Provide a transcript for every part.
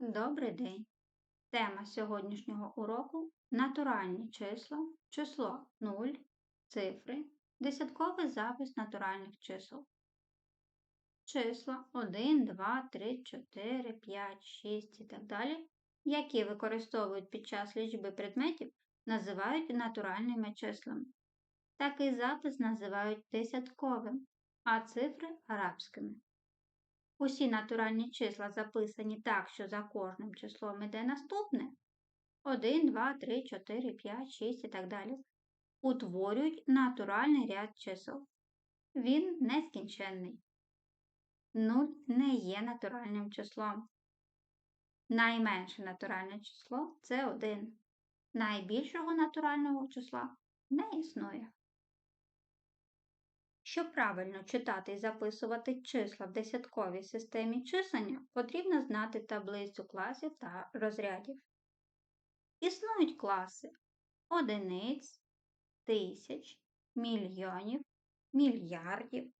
Добрий день! Тема сьогоднішнього уроку натуральні числа, число 0, цифри, десятковий запис натуральних чисел. Числа 1, 2, 3, 4, 5, 6 і так далі, які використовують під час лічби предметів, називають натуральними числами. Такий запис називають десятковим, а цифри арабськими. Усі натуральні числа записані так, що за кожним числом іде наступне 1, 2, 3, 4, 5, 6 і так далі, утворюють натуральний ряд чисел. Він нескінченний. 0 не є натуральним числом. Найменше натуральне число це 1. Найбільшого натурального числа не існує. Щоб правильно читати і записувати числа в десятковій системі числення, потрібно знати таблицю класів та розрядів. Існують класи одиниць, тисяч, мільйонів, мільярдів,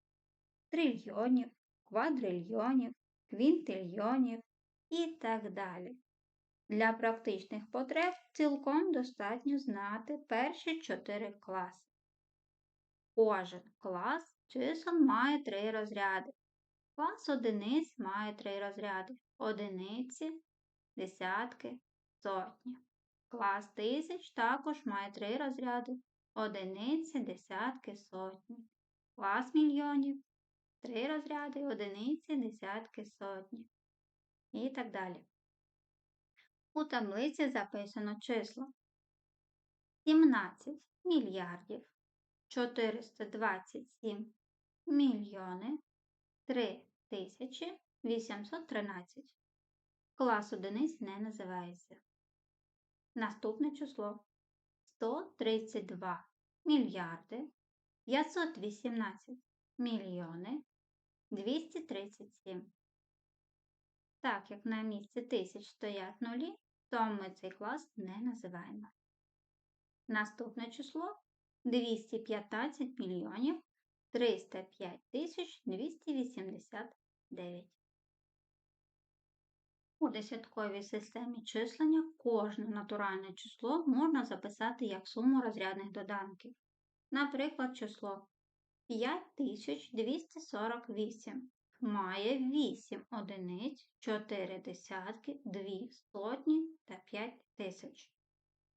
трильйонів, квадрильйонів, квінтильйонів і так далі. Для практичних потреб цілком достатньо знати перші чотири класи. Кожен клас чисел має три розряди. Клас одиниць має три розряди одиниці, десятки, сотні. Клас тисяч також має три розряди одиниці, десятки, сотні. Клас мільйонів три розряди одиниці, десятки, сотні. І так далі. У таблиці записано число 17 мільярдів. 427 мільйони 3 тисячі 813. Клас одиниць не називається. Наступне число 132 мільярди 518 мільйони 237. Так як на місці тисяч стоять нулі, то ми цей клас не називаємо. Наступне число 215 мільйонів 305 тисяч 289. У десятковій системі числення кожне натуральне число можна записати як суму розрядних доданків. Наприклад, число 5248 має 8 одиниць, 4 десятки, 2 сотні та 5 тисяч.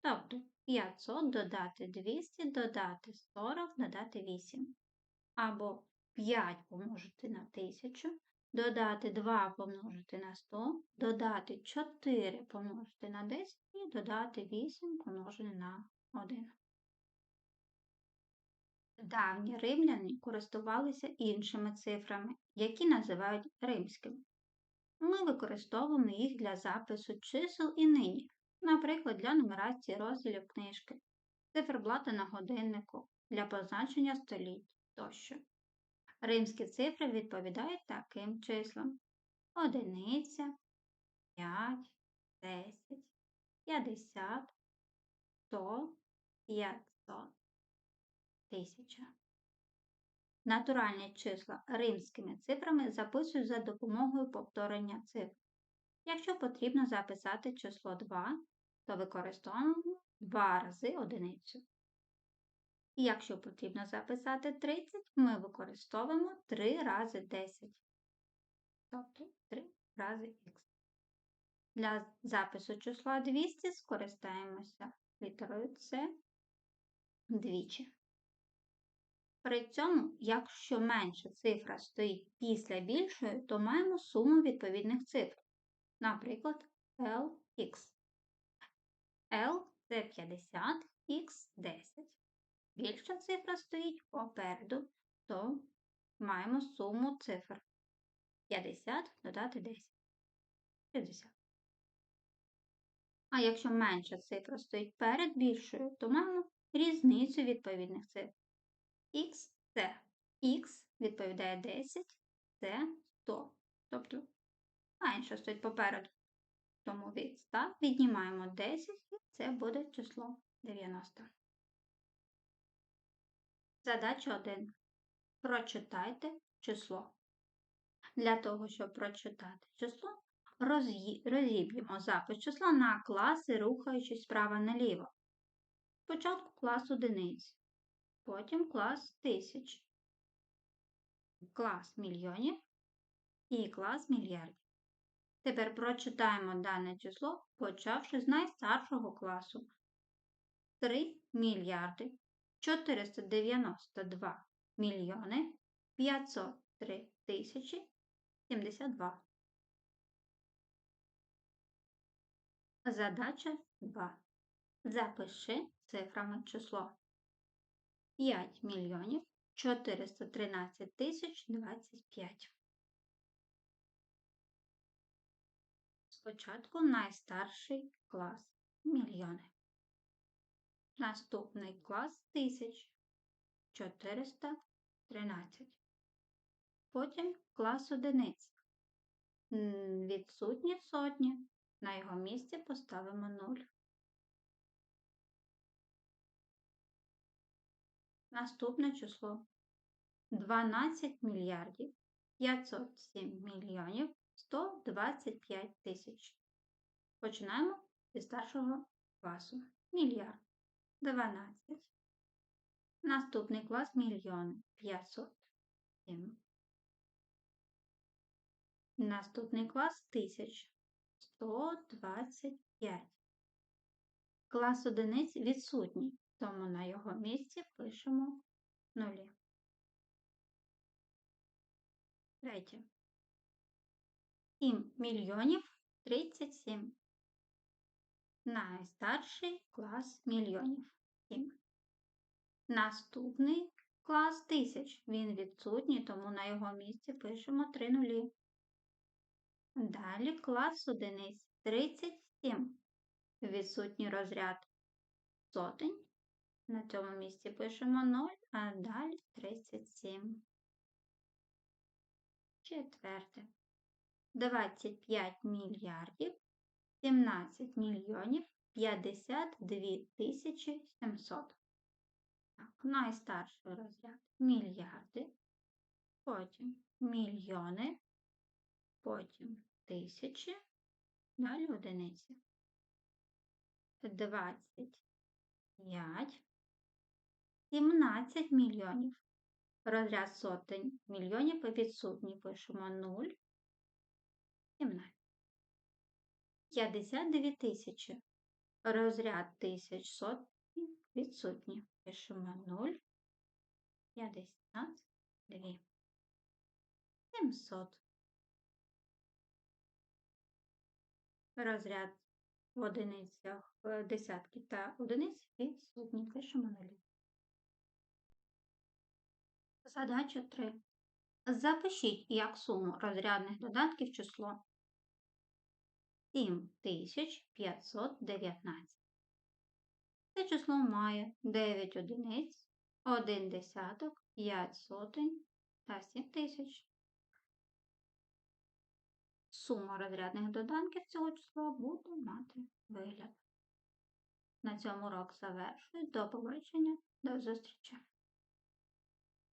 Тобто 500 додати 200, додати 40, додати 8. Або 5 помножити на 1000, додати 2 помножити на 100, додати 4 помножити на 10 і додати 8 помножити на 1. Давні римляни користувалися іншими цифрами, які називають римськими. Ми використовуємо їх для запису чисел і нині, наприклад, для нумерації розділів книжки, циферблата на годиннику, для позначення століть тощо. Римські цифри відповідають таким числам: одиниця, 5, 10, 50, 100, 500, 1000. Натуральні числа римськими цифрами записують за допомогою повторення цифр. Якщо потрібно записати число 2, то використовуємо 2 рази одиницю. І якщо потрібно записати 30, ми використовуємо 3 рази 10. Тобто 3 рази х. Для запису числа 200 скористаємося літерою С двічі. При цьому, якщо менша цифра стоїть після більшої, то маємо суму відповідних цифр. Наприклад, LX. L це 50, X 10. Більша цифра стоїть попереду, то маємо суму цифр. 50 додати 10. 50. А якщо менша цифра стоїть перед більшою, то маємо різницю відповідних цифр. Х це Х відповідає 10, це 100. Тобто менше стоїть попереду. Тому від 100 віднімаємо 10 і це буде число 90. Задача 1. Прочитайте число. Для того, щоб прочитати число, розіб'ємо запис числа на класи, рухаючись справа наліво. Спочатку клас одиниць, потім клас тисяч, клас мільйонів і клас мільярдів. Тепер прочитаємо дане число, почавши з найстаршого класу. 3 мільярди 492 мільйони 503 тисячі 72. Задача 2. Запиши цифрами число 5 мільйонів 413 тисяч 25. Спочатку найстарший клас мільйони. Наступний клас тисяч 413. Потім клас одиниць. Відсутні сотні. На його місці поставимо 0. Наступне число 12 мільярдів 507 мільйонів 125 тисяч. Починаємо зі старшого класу. Мільярд 12. Наступний клас мільйон 507. Наступний клас тисяч 125. Клас одиниць відсутній, тому на його місці пишемо нулі. Третє. 7 мільйонів 37. Найстарший клас мільйонів 7. Наступний клас тисяч. Він відсутній, тому на його місці пишемо 3 нулі. Далі клас одиниць 37. Відсутній розряд сотень. На цьому місці пишемо 0, а далі 37. Четверте. 25 мільярдів 17 мільйонів 52 тисячі 700. Так, найстарший розряд мільярди, потім мільйони, потім тисячі, далі одиниці. 25, 17 мільйонів. Розряд сотень мільйонів. І відсутні пишемо 0, 17. 52 тисячі. Розряд тисяч сотень відсутні. Пишемо 0, 52. 700. Розряд в одиницях десятки та одиниць відсутні. Пишемо 0. Задача 3. Запишіть як суму розрядних додатків число 7519. Це число має 9 одиниць, 1 десяток, 5 сотень та 7 тисяч. Сума розрядних доданків цього числа буде мати вигляд. На цьому урок завершую. До побачення, до зустрічі!